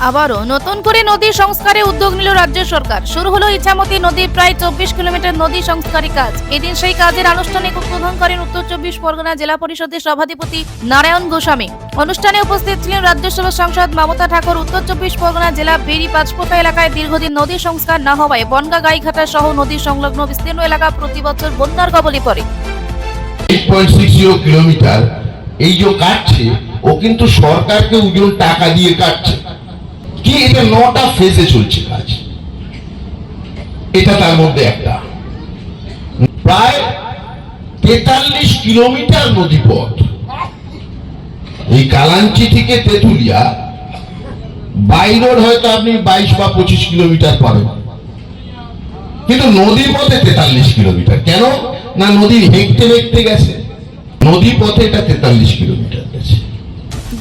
আবারও নতুন করে নদী সংস্কারে উদ্যোগ নিল রাজ্য সরকার। শুরু হলো ইছামতি নদীর প্রায় চব্বিশ কিলোমিটার নদী সংস্কারী কাজ। এদিন সেই কাজের আনুষ্ঠানিক উদ্বোধন করেন উত্তর চব্বিশ পরগনা জেলা পরিষদের সভাধিপতি নারায়ণ গোস্বামী। অনুষ্ঠানে উপস্থিত ছিলেন রাজ্যসভা সাংসদ মমতা ঠাকুর, উত্তর চব্বিশ পরগনা জেলা বেরি পাঁচপোতা এলাকায় দীর্ঘদিন নদী সংস্কার না হওয়ায় বনগা গাইঘাটা সহ নদী সংলগ্ন বিস্তীর্ণ এলাকা প্রতি বছর বন্যার কবলে পড়ে। কিলোমিটার এই যে কাটছে, ও কিন্তু সরকারকে ওজন টাকা দিয়ে কাটছে। কি এটা নটা ফেজে চলছে কাজ। এটা তার মধ্যে একটা। প্রায় তেতাল্লিশ কিলোমিটার নদী পথ এই কালাঞ্চি থেকে তেতুলিয়া, বাই রোড হয়তো আপনি বাইশ বা পঁচিশ কিলোমিটার পাবেন। কিন্তু নদী পথে তেতাল্লিশ কিলোমিটার। কেন? না, নদী হেঁকতে হেঁকতে গেছে। নদী পথে এটা তেতাল্লিশ কিলোমিটার গেছে।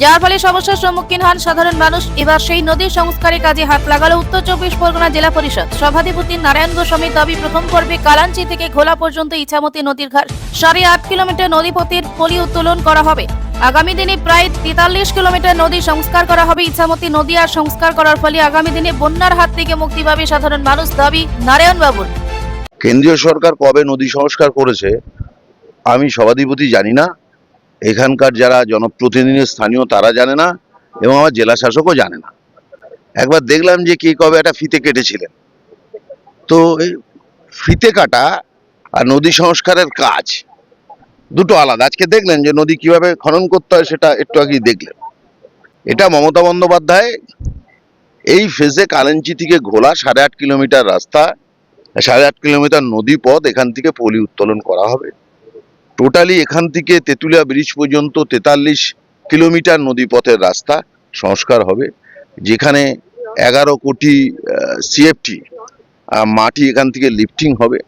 যার ফলে সমস্যার সম্মুখীন হন সাধারণ মানুষ। এবার সেই নদীর সংস্কারের কাজে হাত লাগালো উত্তর চব্বিশ পরগনা জেলা পরিষদ। সভাধিপতি নারায়ণ গোস্বামীর দাবি, প্রথম পর্বে কালাঞ্চি থেকে ঘোলা পর্যন্ত ইছামতি নদীর ঘাট। সাড়ে আট কিলোমিটার নদীপথের পলি উত্তোলন করা হবে। আগামী দিনে প্রায় তেতাল্লিশ কিলোমিটার নদী সংস্কার করা হবে। ইছামতি নদী আর সংস্কার করার ফলে আগামী দিনে বন্যার হাত থেকে মুক্তি পাবে সাধারণ মানুষ, দাবি নারায়ণ বাবুর কেন্দ্রীয় সরকার কবে নদী সংস্কার করেছে, আমি সভাধিপতি জানি না। এখানকার যারা জনপ্রতিনিধি স্থানীয় তারা জানে না এবং আমার জেলা শাসকও জানে না। একবার দেখলাম যে কে কবে একটা ফিতে কেটেছিলেন। তো এই ফিতে কাটা আর নদী সংস্কারের কাজ দুটো আলাদা। আজকে দেখলেন যে নদী কীভাবে খনন করতে হয় সেটা একটু আগেই দেখলেন। এটা মমতা বন্দ্যোপাধ্যায় এই ফেজে কালেঞ্চি থেকে ঘোলা সাড়ে আট কিলোমিটার রাস্তা, সাড়ে আট কিলোমিটার নদী পথ এখান থেকে পলি উত্তোলন করা হবে। টোটালি এখান থেকে তেঁতুলিয়া ব্রিজ পর্যন্ত তেতাল্লিশ কিলোমিটার নদী পথের রাস্তা সংস্কার হবে, যেখানে এগারো কোটি সিএফটি মাটি এখান থেকে লিফটিং হবে।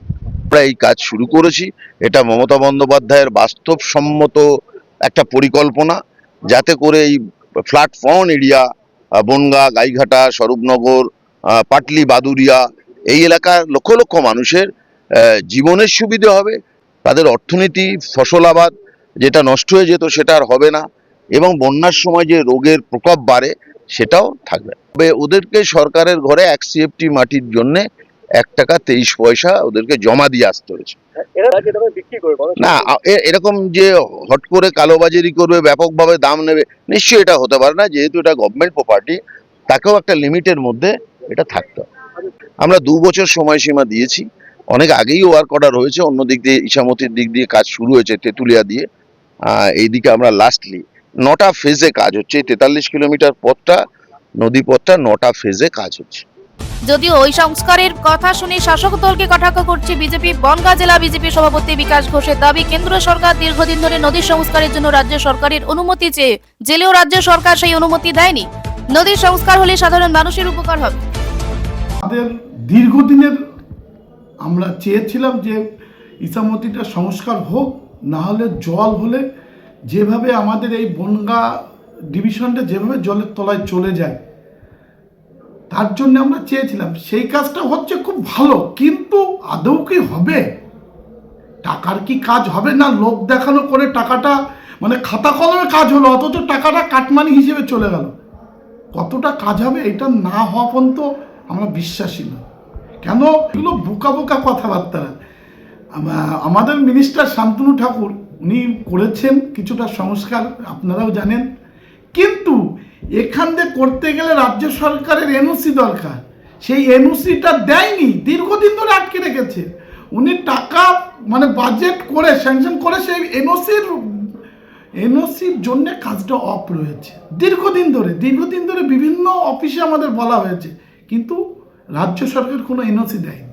এই কাজ শুরু করেছি। এটা মমতা বন্দ্যোপাধ্যায়ের বাস্তবসম্মত একটা পরিকল্পনা, যাতে করে এই ফ্ল্যাটফর্ম এরিয়া বনগা, গাইঘাটা, স্বরূপনগর পাটলি বাদুরিয়া এই এলাকার লক্ষ লক্ষ মানুষের জীবনের সুবিধে হবে। তাদের অর্থনীতি ফসল আবাদ যেটা নষ্ট হয়ে যেত সেটা আর হবে না। এবং বন্যার সময় যে রোগের প্রকোপ বাড়ে সেটাও থাকবে। তবে ওদেরকে সরকারের ঘরে এক সিএফটি মাটির জন্যে এক টাকা তেইশ পয়সা ওদেরকে জমা দিয়ে আসতে হয়েছে। না এরকম যে হট করে কালোবাজারি করবে ব্যাপকভাবে দাম নেবে নিশ্চয়ই এটা হতে পারে না যেহেতু এটা গভর্নমেন্ট প্রপার্টি তাকেও একটা লিমিটের মধ্যে এটা থাকতে আমরা দু বছর সময়সীমা দিয়েছি অনেক আগেই ওয়ার্ক অর্ডার হয়েছে অন্য দিক দিয়ে ইসামতির দিক দিয়ে কাজ শুরু হয়েছে তেঁতুলিয়া দিয়ে। আহ, এইদিকে আমরা লাস্টলি নটা ফেজে কাজ হচ্ছে তেতাল্লিশ কিলোমিটার পথটা নদী পথটা নটা ফেজে কাজ হচ্ছে। যদিও ওই সংস্কারের কথা শুনে শাসক দলকে কটাক্ষ করছে বিজেপি বনগাঁ জেলা বিজেপি সভাপতি বিকাশ ঘোষের দাবি কেন্দ্র সরকার দীর্ঘদিন ধরে নদী সংস্কারের জন্য রাজ্য সরকারের অনুমতি চেয়ে জেলেও রাজ্য সরকার সেই অনুমতি দেয়নি। নদীর সংস্কার হলে সাধারণ মানুষের উপকার হবে। আমাদের দীর্ঘদিনের আমরা চেয়েছিলাম যে ইসামতিটা সংস্কার হোক, না হলে জল হলে যেভাবে আমাদের এই বনগা ডিভিশনটা যেভাবে জলের তলায় চলে যায়, তার জন্য আমরা চেয়েছিলাম। সেই কাজটা হচ্ছে খুব ভালো, কিন্তু আদৌ কি হবে? টাকার কি কাজ হবে না? লোক দেখানো করে টাকাটা মানে খাতা কলমে কাজ হলো, অথচ টাকাটা কাটমানি হিসেবে চলে গেল। কতটা কাজ হবে এটা না হওয়া পর্যন্ত আমরা বিশ্বাসী না। কেন? এগুলো বোকা বোকা কথাবার্তা আমা- আমাদের মিনিস্টার শান্তনু ঠাকুর, উনি করেছেন কিছুটা সংস্কার, আপনারাও জানেন। কিন্তু এখান দিয়ে করতে গেলে রাজ্য সরকারের এনওসি দরকার। সেই এনওসিটা দেয়নি, দীর্ঘদিন ধরে আটকে রেখেছে। উনি টাকা মানে বাজেট করে স্যাংশন করে সেই এনওসির এনওসির জন্য কাজটা অফ রয়েছে। দীর্ঘদিন ধরে দীর্ঘদিন ধরে বিভিন্ন অফিসে আমাদের বলা হয়েছে। কিন্তু রাজ্য সরকার কোনো এনওসি দেয়নি।